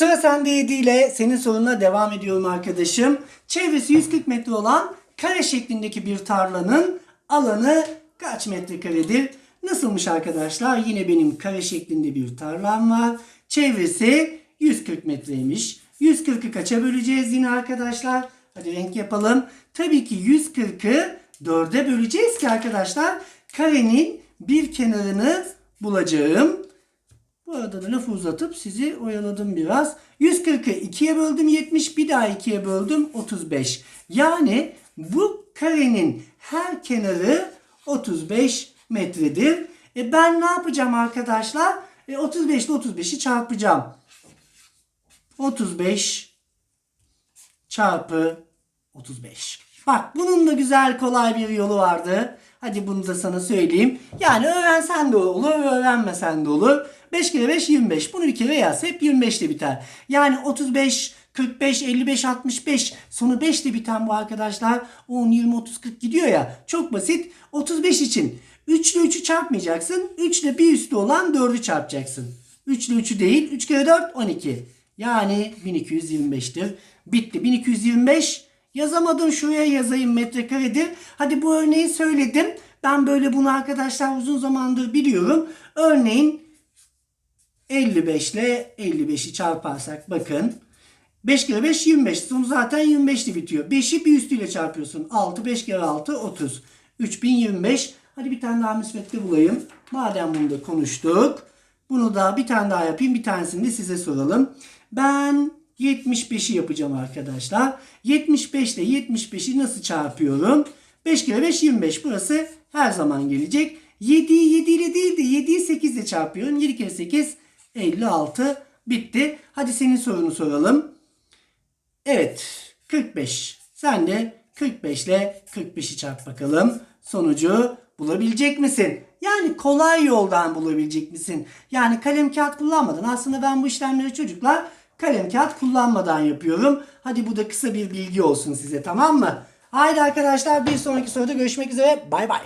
Sen de ile senin sorununa devam ediyorum arkadaşım. Çevresi 140 metre olan kare şeklindeki bir tarlanın alanı kaç metrekaredir? Nasılmış arkadaşlar? Yine benim kare şeklinde bir tarlam var. Çevresi 140 metreymiş. 140'ı kaça böleceğiz yine arkadaşlar? Hadi renk yapalım. Tabii ki 140'ı 4'e böleceğiz ki arkadaşlar karenin bir kenarını bulacağım. Bu arada da lafı uzatıp sizi oyaladım biraz. 140'ı 2'ye böldüm 70 bir daha 2'ye böldüm 35. Yani bu karenin her kenarı 35 metredir. E ben ne yapacağım arkadaşlar? E 35 ile 35'i çarpacağım. 35 çarpı 35. Bak bunun da güzel kolay bir yolu vardı. Hadi bunu da sana söyleyeyim. Yani öğrensen de olur, öğrenmesen de olur. 5 kere 5 25. Bunu bir kere yaz. Hep 25 ile biter. Yani 35, 45, 55, 65. Sonu 5 ile biten bu arkadaşlar 10, 20, 30, 40 gidiyor ya. Çok basit. 35 için 3 ile 3'ü çarpmayacaksın. 3 ile bir üstü olan 4'ü çarpacaksın. 3 ile 3'ü değil. 3 kere 4 12. Yani 1225'tir. Bitti. 1225 yazamadım şuraya yazayım metrekaredir. Hadi bu örneği söyledim. Ben böyle bunu arkadaşlar uzun zamandır biliyorum. Örneğin 55 ile 55'i çarparsak bakın. 5 kere 5 25. Sonu zaten 25 ile bitiyor. 5'i bir üstüyle çarpıyorsun. 6 5 kere 6 30. 3025. Hadi bir tane daha müsvedde bulayım. Madem bunu da konuştuk. Bunu da bir tane daha yapayım. Bir tanesini de size soralım. Ben 75'i yapacağım arkadaşlar. 75 ile 75'i nasıl çarpıyorum? 5 kere 5 25. Burası her zaman gelecek. 7'yi 7 ile değil de 7'yi 8 ile çarpıyorum. 7 kere 8 56. Bitti. Hadi senin sorunu soralım. Evet 45. Sen de 45 ile 45'i çarp bakalım. Sonucu bulabilecek misin? Yani kolay yoldan bulabilecek misin? Yani kalem kağıt kullanmadan. Aslında ben bu işlemleri çocuklar kalem kağıt kullanmadan yapıyorum. Hadi bu da kısa bir bilgi olsun size tamam mı? Haydi arkadaşlar bir sonraki soruda görüşmek üzere. Bay bay.